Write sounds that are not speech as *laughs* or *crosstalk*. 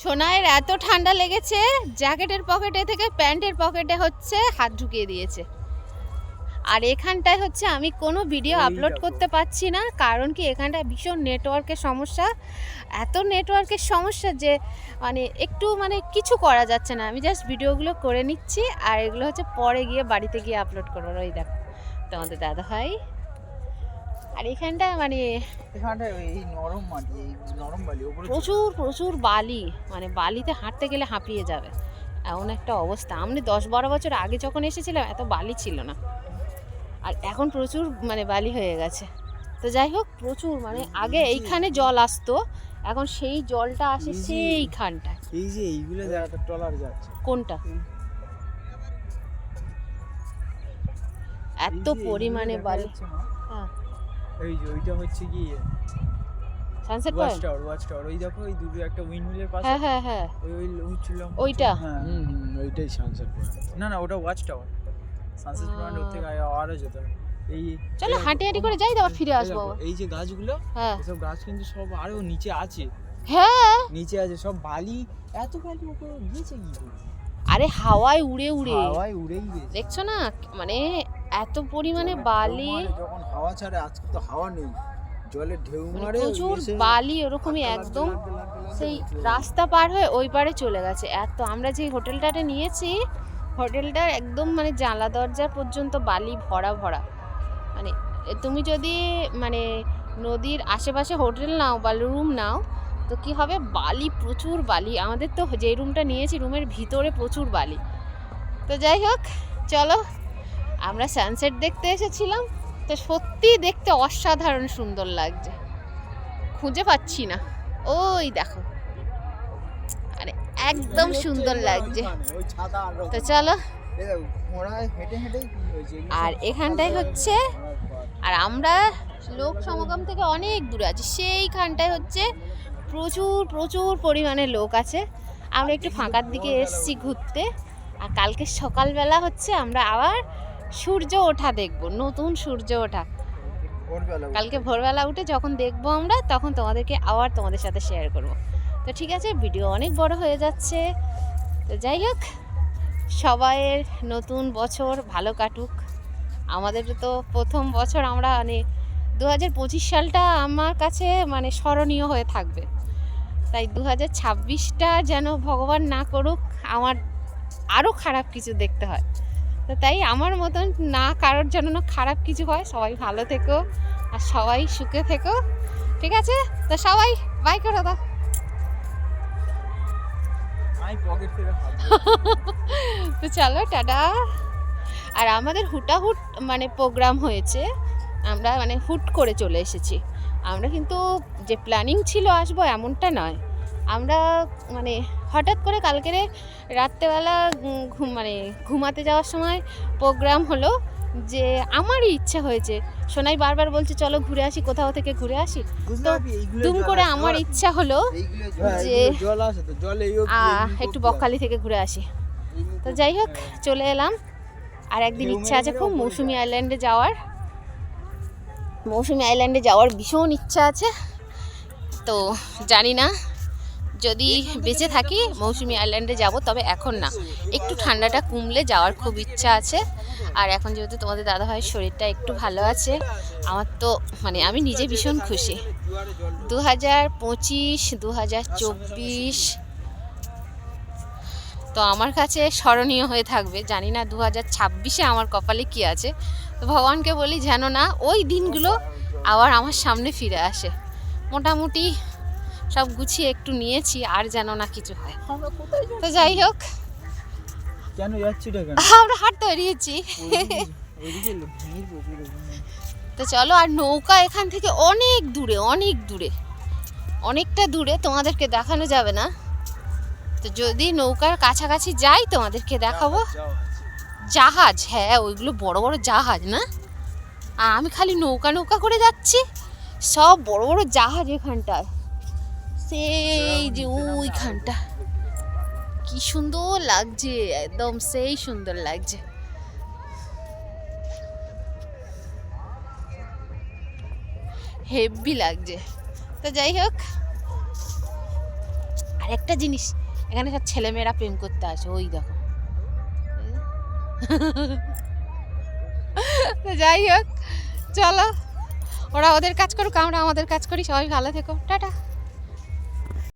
সোনাইয়ের এত ঠান্ডা লেগেছে জ্যাকেটের পকেটে থেকে প্যান্টের পকেটে হচ্ছে হাত ঢুকিয়ে দিয়েছে। আর এখানটায় হচ্ছে আমি কোনো ভিডিও আপলোড করতে পারছি না কারণ কি এখানটায় ভীষণ নেটওয়ার্কের সমস্যা। এত নেটওয়ার্কের সমস্যা যে মানে একটু মানে কিছু করা যাচ্ছে না। আমি জাস্ট ভিডিওগুলো করে নিচ্ছি আর এগুলো হচ্ছে পরে গিয়ে বাড়িতে গিয়ে আপলোড করব ওই দেখো। তোমাদের দাদা ভাই আর এখানটা মানে এখানটায় এই নরম মাটি নরম বালি ওপরে প্রচুর প্রচুর বালি মানে বালিতে হাঁটতে গেলে হাঁপিয়ে যাবে। এমন একটা অবস্থা। আমি দশ বারো বছর আগে যখন এসেছিলাম এত বালি ছিল না। আর এখন প্রচুর মানে বালি হয়ে গেছে। তো যাই হোক প্রচুর মানে আগে এইখানে জল আসতো এখন সেই জলটা আসে সেইখানটায়। এই যে এইগুলো দেখা ট্রলার যাচ্ছে। কোনটা? এত পরিমাণে বালি। হ্যাঁ। এই যে ওইটা হচ্ছে কি sunset watch tower watch tower ওই দেখো ওই দুটো একটা উইন্ডমিলের পাশে? হ্যাঁ হ্যাঁ হ্যাঁ। ওই ওই উঠছিলাম ওইটা? হ্যাঁ। ওইটাই সানসেট পয়েন্ট না না ওটা ওয়াচ টাওয়ার সানসেট পয়েন্ট ওর থেকে আরও যেতে হবে। এই চলো হাঁটি হাঁটি করে যাই তো ফিরে আসব। এই যে গাছগুলো হ্যাঁ। এসব গাছ কিন্তু সব আরও নিচে আছে। হ্যাঁ। নিচে আছে সব বালি। এত বালি উপরে গিয়েছে কি আরে হাওয়ায় উড়ে উড়ে। হাওয়ায় উড়েই গেছে দেখছ না মানে এত পরিমাণে বালি। যখন হাওয়া ছাড়ে আজকে তো হাওয়া নেই। জলের ঢেউ মানে মারে প্রচুর বালি ওরকমই একদম। সেই রাস্তা পার হয়ে ওই পারে চলে গেছে। এত আমরা যে হোটেলটাতে নিয়েছি হোটেলটার একদম মানে জানলা দরজা পর্যন্ত বালি ভরা ভরা। মানে তুমি যদি মানে নদীর আশেপাশে হোটেল নাও বা রুম নাও তো কি হবে? বালি প্রচুর বালি। আমাদের তো যে রুমটা নিয়েছি রুমের ভিতরে প্রচুর বালি। তো যাই হোক চলো আমরা সানসেট দেখতে এসেছিলাম, তো সত্যি দেখতে অসাধারণ সুন্দর লাগছে। খুঁজে পাচ্ছি না। ওই দেখো। আরে, একদম সুন্দর লাগছে। তো চলো। আর সব এখানটায় হচ্ছে, আর আমরা লোক সমাগম থেকে অনেক দূরে আছি। সেইখানটায় হচ্ছে প্রচুর প্রচুর পরিমাণে লোক আছে। আমরা একটু ফাঁকার দিকে এসছি ঘুরতে। আর কালকে সকালবেলা হচ্ছে আমরা আবার সূর্য ওঠা দেখব নতুন সূর্য ওঠা। কালকে ভোরবেলা উঠে যখন দেখব আমরা তখন তোমাদেরকে আবার তোমাদের সাথে শেয়ার করব। তো ঠিক আছে ভিডিও অনেক বড় হয়ে যাচ্ছে। তো যাই হোক সবাইয়ের নতুন বছর ভালো কাটুক। আমাদের তো প্রথম বছর আমরা মানে দু হাজার পঁচিশ সালটা আমার কাছে মানে স্মরণীয় হয়ে থাকবে। তাই দু হাজার ছাব্বিশটা যেন ভগবান না করুক আমার আরও খারাপ কিছু দেখতে হয়। তো তাই আমার মতন না কারোর না খারাপ কিছু হয়। সবাই ভালো থেকো আর সবাই সুখে থেকো। ঠিক আছে? তো সবাই বাই করে দাও তো চলো টাটা। আর আমাদের হুটাহুট মানে প্রোগ্রাম হয়েছে। আমরা মানে হুট করে চলে এসেছি। আমরা কিন্তু যে প্ল্যানিং ছিল আসব এমনটা নয়। আমরা মানে হঠাৎ করে কালকেরে রাত্রেবেলা ঘুম মানে ঘুমাতে যাওয়ার সময় প্রোগ্রাম হলো যে আমারই ইচ্ছা হয়েছে। সোনাই বারবার বলছে চলো ঘুরে আসি কোথাও থেকে ঘুরে আসি। তো দুম করে আমার ইচ্ছা হলো যে- একটু বকখালি থেকে ঘুরে আসি। তো যাই হোক। চলে এলাম। আর একদিন ইচ্ছা আছে খুব মৌসুমি আইল্যান্ডে যাওয়ার। মৌসুমি আইল্যান্ডে যাওয়ার ভীষণ ইচ্ছা আছে। তো জানি না যদি বেঁচে থাকি মৌসুমি আইল্যান্ডে যাব তবে এখন না। একটু ঠান্ডাটা কমলে যাওয়ার খুব ইচ্ছা আছে। আর এখন যেহেতু তোমাদের দাদাভাইয়ের শরীরটা একটু ভালো আছে আমার তো মানে আমি নিজে ভীষণ খুশি। দু হাজার পঁচিশ দু হাজার চব্বিশ তো আমার কাছে স্মরণীয় হয়ে থাকবে। জানি না দু হাজার ছাব্বিশে আমার কপালে কি আছে। তো ভগবানকে বলি যেন না ওই দিনগুলো আবার আমার সামনে ফিরে আসে। মোটামুটি সব গুছিয়ে একটু নিয়েছি আর যেন না কিছু হয়। আমরা কোথায় যাচ্ছি? তো যাই হোক। কেন যাচ্ছি *laughs* আমরা হাঁটতে বেরিয়েছি। তো চলো আর নৌকা এখান থেকে অনেক দূরে অনেক দূরে। অনেকটা দূরে তোমাদেরকে দেখানো যাবে না। তো যদি নৌকার কাছাকাছি যাই তোমাদেরকে দেখাবো। জাহাজ হ্যাঁ ওইগুলো বড় বড় জাহাজ না? আর আমি খালি নৌকা নৌকা করে যাচ্ছি। সব বড় বড় জাহাজ এখানটায়। সেই যে ওইখানটা। কি সুন্দর লাগছে, একদম সেই সুন্দর লাগছে। হেভি লাগছে। তো যাই হোক আর একটা জিনিস, এখানে সব ছেলেমেয়েরা প্রেম করতে আসে, ওই দেখো। তো যাই হোক, চলো, ওরা ওদের কাজ করুক, আমরা আমাদের কাজ করি, সবাই ভালো থেকো, টাটা।